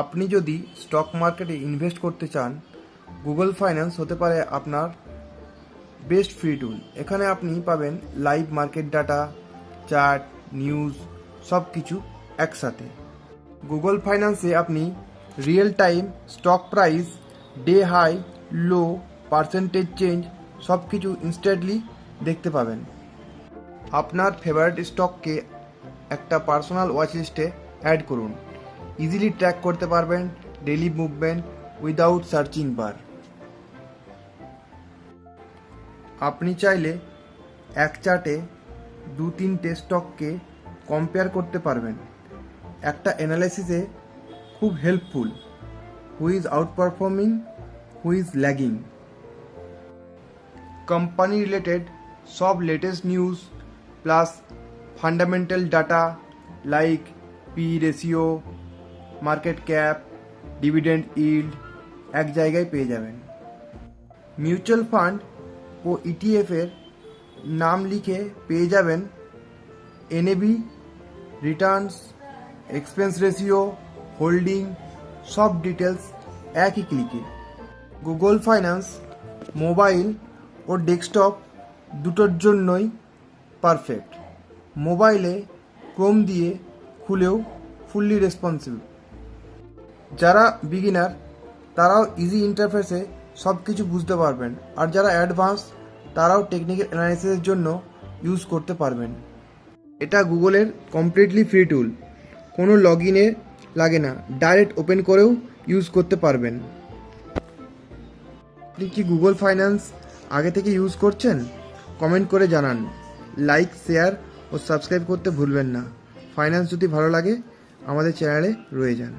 আপনি যদি স্টক মার্কেটে ইনভেস্ট করতে চান গুগল ফাইন্যান্স হতে পারে আপনার বেস্ট ফ্রি টুল এখানে আপনি পাবেন live market data chart news সব কিছু একসাথে। গুগল ফাইন্যান্সে আপনি real time stock price day high low percentage change সব কিছু ইনস্ট্যান্টলি দেখতে পাবেন। আপনার ফেভারিট স্টককে একটা পার্সোনাল ওয়াচ লিস্টে অ্যাড করুন। ইজিলি ট্র্যাক করতে পারবেন ডেলি মুভমেন্ট উইদাউট সার্চিং বার আপনি চাইলে এক চার্টে দু তিনটে স্টককে কম্পেয়ার করতে পারবেন। একটা অ্যানালাইসিসে খুব helpful who is outperforming who is lagging company related সব latest news plus fundamental data like P ratio market cap, dividend yield এক জায়গায় পেয়ে যাবেন। মিউচুয়াল ফান্ড ও ইটিএফের নাম লিখে পেয়ে যাবেন NAV returns, expense ratio, holding, সব ডিটেলস একই ক্লিকে। গুগল ফাইন্যান্স, মোবাইল ও ডেস্কটপ দুটোর জন্যই পারফেক্ট। মোবাইলে ক্রোম দিয়ে খুলেও ফুললি রেসপন্সিভ যারা বিগিনার তারাও ইজি ইন্টারফেসে সব কিছু বুঝতে পারবেন। আর যারা অ্যাডভান্স তারাও টেকনিক্যাল অ্যানালাইসিসের জন্য ইউজ করতে পারবেন। এটা গুগলের কমপ্লিটলি ফ্রি টুল কোনো লগ লাগে না। ডাইরেক্ট ওপেন করেও ইউজ করতে পারবেন। আপনি কি গুগল ফাইন্যান্স আগে থেকে ইউজ করছেন? কমেন্ট করে জানান। লাইক শেয়ার ও সাবস্ক্রাইব করতে ভুলবেন না। ফাইন্যান্স যদি ভালো লাগে, আমাদের চ্যানেলে রয়ে যান।